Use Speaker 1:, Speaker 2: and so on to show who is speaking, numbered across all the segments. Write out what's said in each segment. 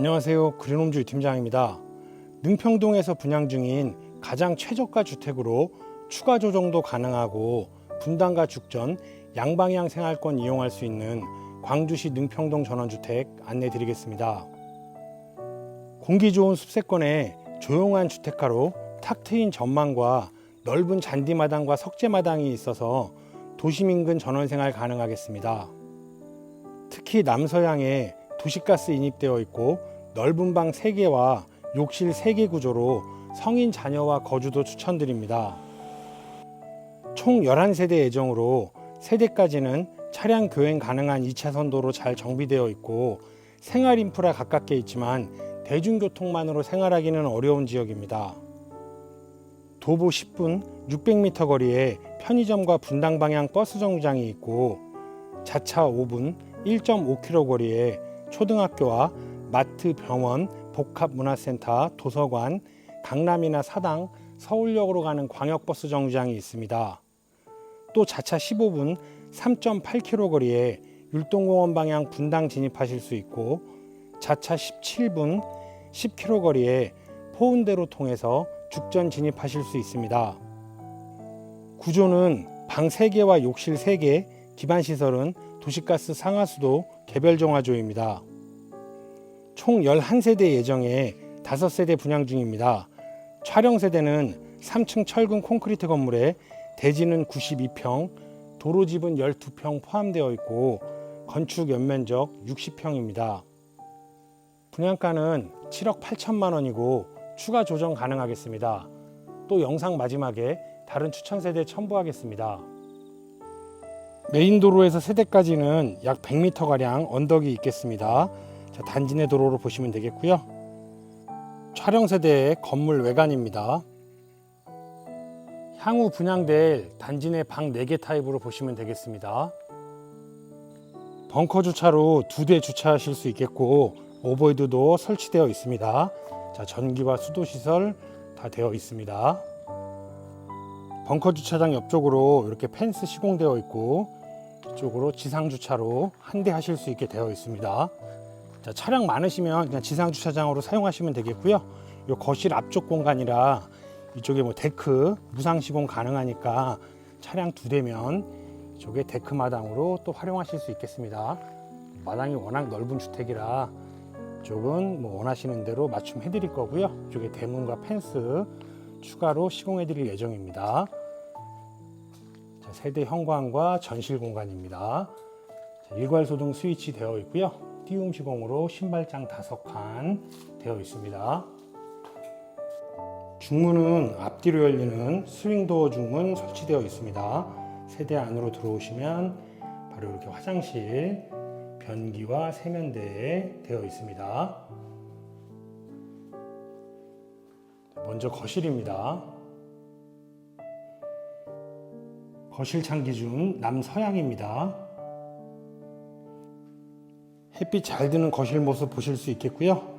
Speaker 1: 안녕하세요. 그린홈주 팀장입니다. 능평동에서 분양 중인 가장 최저가 주택으로 추가 조정도 가능하고 분당과 죽전 양방향 생활권 이용할 수 있는 광주시 능평동 전원주택 안내 드리겠습니다. 공기 좋은 숲세권에 조용한 주택가로 탁 트인 전망과 넓은 잔디마당과 석재마당이 있어서 도심 인근 전원생활 가능하겠습니다. 특히 남서향에 도시가스 인입되어 있고 넓은 방 3개와 욕실 3개 구조로 성인 자녀와 거주도 추천드립니다. 총 11세대 예정으로 세대까지는 차량 교행 가능한 2차선 도로 잘 정비되어 있고 생활 인프라 가깝게 있지만 대중교통만으로 생활하기는 어려운 지역입니다. 도보 10분 600m 거리에 편의점과 분당 방향 버스 정류장이 있고 자차 5분 1.5km 거리에 초등학교와 마트, 병원, 복합문화센터, 도서관, 강남이나 사당, 서울역으로 가는 광역버스 정류장이 있습니다. 또 자차 15분 3.8km 거리에 율동공원 방향 분당 진입하실 수 있고 자차 17분 10km 거리에 포운대로 통해서 죽전 진입하실 수 있습니다. 구조는 방 3개와 욕실 3개, 기반 시설은 도시가스 상하수도 개별 정화조입니다. 총 11세대 예정에 5세대 분양 중입니다. 촬영 세대는 3층 철근 콘크리트 건물에 대지는 92평, 도로집은 12평 포함되어 있고 건축 연면적 60평입니다. 분양가는 7억 8천만 원이고 추가 조정 가능하겠습니다. 또 영상 마지막에 다른 추천 세대 첨부하겠습니다. 메인 도로에서 세대까지는 약 100m 가량 언덕이 있겠습니다. 자, 단지 내 도로로 보시면 되겠고요. 촬영 세대의 건물 외관입니다. 향후 분양될 단지 내 방 4개 타입으로 보시면 되겠습니다. 벙커 주차로 두 대 주차하실 수 있겠고 오버헤드도 설치되어 있습니다. 자, 전기와 수도 시설 다 되어 있습니다. 벙커 주차장 옆쪽으로 이렇게 펜스 시공되어 있고 이쪽으로 지상 주차로 한 대 하실 수 있게 되어 있습니다. 자, 차량 많으시면 그냥 지상 주차장으로 사용하시면 되겠고요. 이 거실 앞쪽 공간이라 이쪽에 뭐 데크 무상 시공 가능하니까 차량 두 대면 이쪽에 데크 마당으로 또 활용하실 수 있겠습니다. 마당이 워낙 넓은 주택이라 이쪽은 뭐 원하시는 대로 맞춤 해 드릴 거고요. 이쪽에 대문과 펜스 추가로 시공해 드릴 예정입니다. 자, 세대 현관과 전실 공간입니다. 자, 일괄 소등 스위치 되어 있고요. 띄움 시공으로 신발장 다섯 칸 되어 있습니다. 중문은 앞뒤로 열리는 스윙도어 중문 설치되어 있습니다. 세대 안으로 들어오시면 바로 이렇게 화장실, 변기와 세면대 되어 있습니다. 먼저 거실입니다. 거실 창 기준 남서향입니다. 햇빛 잘 드는 거실 모습 보실 수 있겠고요.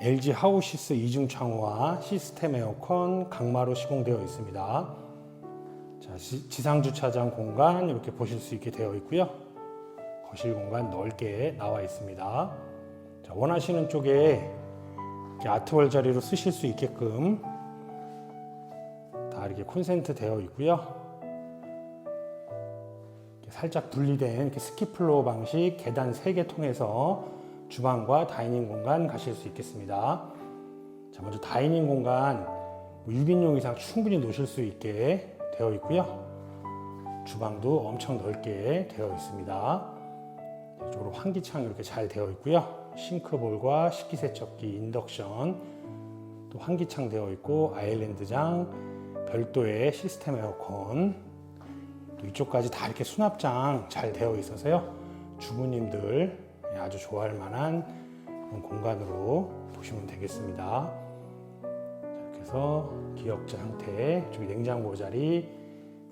Speaker 1: LG 하우시스 이중 창호와 시스템 에어컨 강마로 시공되어 있습니다. 자, 지상 주차장 공간 이렇게 보실 수 있게 되어 있고요. 거실 공간 넓게 나와 있습니다. 자, 원하시는 쪽에 아트월 자리로 쓰실 수 있게끔 다 이렇게 콘센트 되어 있고요. 살짝 분리된 이렇게 스키플로어 방식 계단 3개 통해서 주방과 다이닝 공간 가실 수 있겠습니다. 자, 먼저 다이닝 공간 6인용 뭐 이상 충분히 놓으실 수 있게 되어 있고요. 주방도 엄청 넓게 되어 있습니다. 이쪽으로 환기창 이렇게 잘 되어 있고요. 싱크볼과 식기세척기, 인덕션, 또 환기창 되어 있고 아일랜드장, 별도의 시스템 에어컨, 또 이쪽까지 다 이렇게 수납장 잘 되어 있어서요. 주부님들 아주 좋아할 만한 공간으로 보시면 되겠습니다. 이렇게 해서 기역자 형태, 저기 냉장고 자리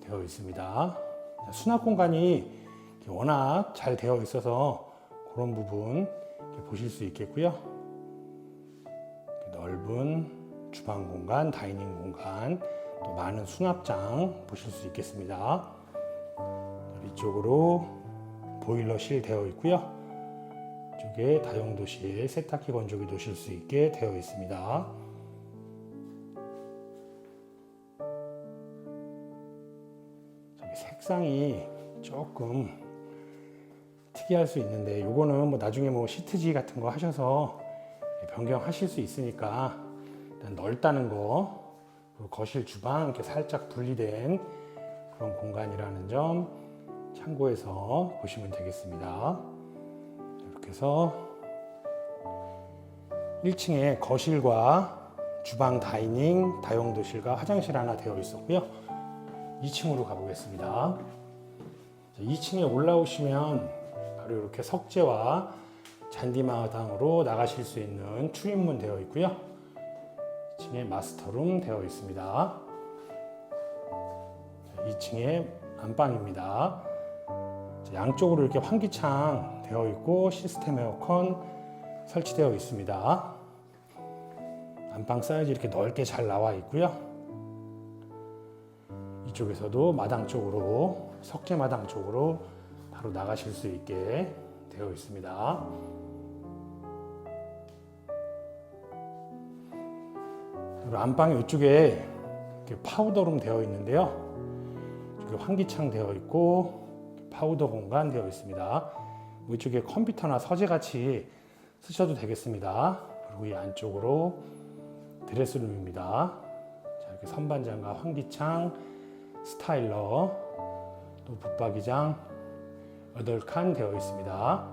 Speaker 1: 되어 있습니다. 수납 공간이 워낙 잘 되어 있어서 그런 부분 보실 수 있겠고요. 넓은 주방 공간, 다이닝 공간, 또 많은 수납장 보실 수 있겠습니다. 이쪽으로 보일러실 되어 있고요. 이쪽에 다용도실, 세탁기 건조기 놓으실 수 있게 되어 있습니다. 저기 색상이 조금 특이할 수 있는데 이거는 뭐 나중에 뭐 시트지 같은 거 하셔서 변경하실 수 있으니까 일단 넓다는 거 거실 주방 이렇게 살짝 분리된 그런 공간이라는 점 참고해서 보시면 되겠습니다. 이렇게 해서 1층에 거실과 주방 다이닝, 다용도실과 화장실 하나 되어 있었고요. 2층으로 가보겠습니다. 2층에 올라오시면 바로 이렇게 석재와 잔디마당으로 나가실 수 있는 출입문 되어 있고요. 2층에 마스터룸 되어 있습니다. 2층에 안방입니다. 양쪽으로 이렇게 환기창 되어 있고 시스템 에어컨 설치되어 있습니다. 안방 사이즈 이렇게 넓게 잘 나와 있고요. 이쪽에서도 마당 쪽으로 석재 마당 쪽으로 바로 나가실 수 있게 되어 있습니다. 그리고 안방의 이쪽에 파우더룸 되어 있는데요. 이쪽에 환기창 되어 있고 파우더 공간 되어 있습니다. 이쪽에 컴퓨터나 서재 같이 쓰셔도 되겠습니다. 그리고 이 안쪽으로 드레스룸입니다. 자, 이렇게 선반장과 환기창, 스타일러, 또 붙박이장 8칸 되어 있습니다.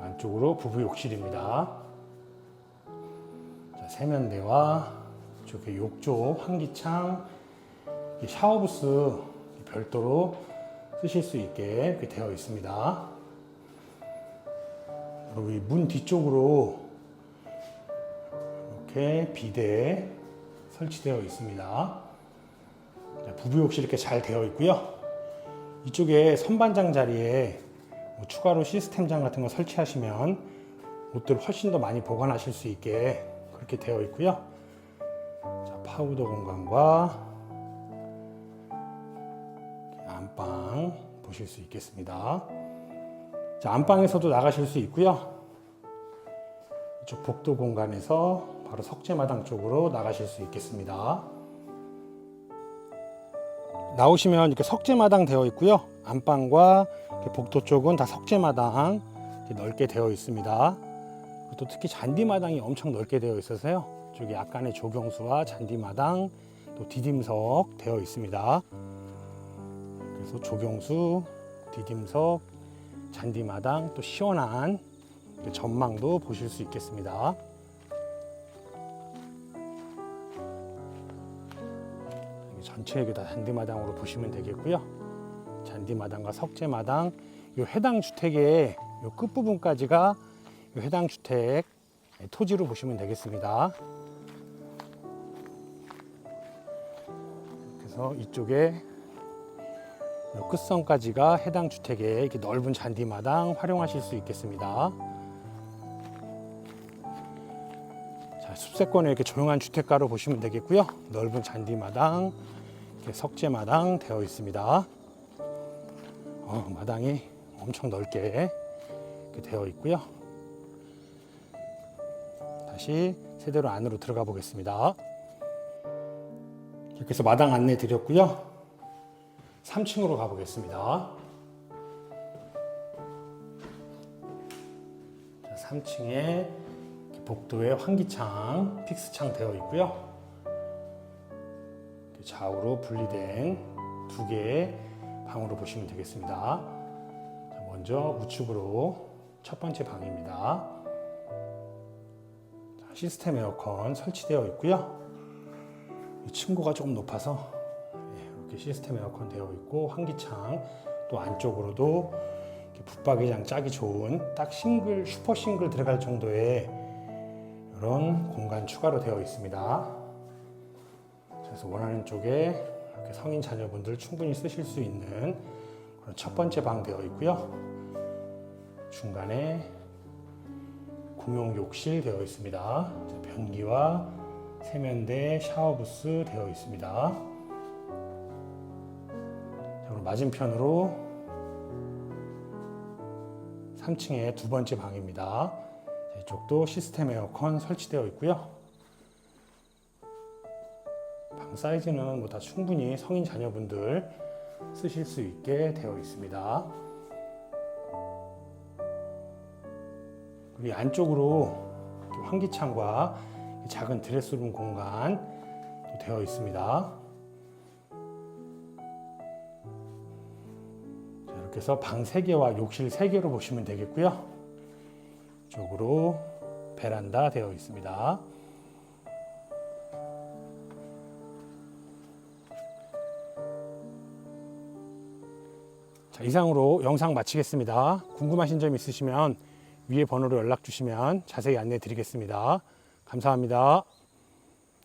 Speaker 1: 안쪽으로 부부 욕실입니다. 자, 세면대와 이쪽에 욕조, 환기창, 이 샤워부스 별도로 쓰실 수 있게 이렇게 되어 있습니다. 그리고 이 문 뒤쪽으로 이렇게 비대 설치되어 있습니다. 자, 부부욕실 이렇게 잘 되어 있고요. 이쪽에 선반장 자리에 뭐 추가로 시스템장 같은 거 설치하시면 옷들을 훨씬 더 많이 보관하실 수 있게 그렇게 되어 있고요. 자, 파우더 공간과 보실 수 있겠습니다. 자, 안방에서도 나가실 수 있고요. 이쪽 복도 공간에서 바로 석재마당 쪽으로 나가실 수 있겠습니다. 나오시면 이렇게 석재마당 되어 있고요. 안방과 복도 쪽은 다 석재마당 넓게 되어 있습니다. 또 특히 잔디마당이 엄청 넓게 되어 있어서요. 저기 약간의 조경수와 잔디마당 또 디딤석 되어 있습니다. 그래서 조경수, 디딤석, 잔디마당 또 시원한 전망도 보실 수 있겠습니다. 전체 다 잔디마당으로 보시면 되겠고요. 잔디마당과 석재마당, 이 해당 주택의 이 끝부분까지가 이 해당 주택 토지로 보시면 되겠습니다. 그래서 이쪽에 이 끝선까지가 해당 주택의 이렇게 넓은 잔디마당 활용하실 수 있겠습니다. 자, 숲세권의 이렇게 조용한 주택가로 보시면 되겠고요. 넓은 잔디마당, 석재마당 되어 있습니다. 어, 마당이 엄청 넓게 되어 있고요. 다시 세대로 안으로 들어가 보겠습니다. 이렇게 해서 마당 안내 드렸고요. 3층으로 가보겠습니다. 3층에 복도에 환기창, 픽스창 되어 있고요. 좌우로 분리된 두 개의 방으로 보시면 되겠습니다. 먼저 우측으로 첫 번째 방입니다. 시스템 에어컨 설치되어 있고요. 층고가 조금 높아서 이렇게 시스템 에어컨 되어 있고 환기창 또 안쪽으로도 붙박이장 짜기 좋은 딱 싱글 슈퍼 싱글 들어갈 정도의 이런 공간 추가로 되어 있습니다. 그래서 원하는 쪽에 이렇게 성인 자녀분들 충분히 쓰실 수 있는 그런 첫 번째 방 되어 있고요. 중간에 공용 욕실 되어 있습니다. 변기와 세면대, 샤워 부스 되어 있습니다. 맞은편으로 3층의 두 번째 방입니다. 자, 이쪽도 시스템 에어컨 설치되어 있고요. 방 사이즈는 뭐 다 충분히 성인 자녀분들 쓰실 수 있게 되어 있습니다. 그리고 이 안쪽으로 환기창과 작은 드레스룸 공간 또 되어 있습니다. 이렇게 해서 방 3개와 욕실 3개로 보시면 되겠고요. 이쪽으로 베란다 되어 있습니다. 자, 이상으로 영상 마치겠습니다. 궁금하신 점 있으시면 위에 번호로 연락 주시면 자세히 안내 드리겠습니다. 감사합니다.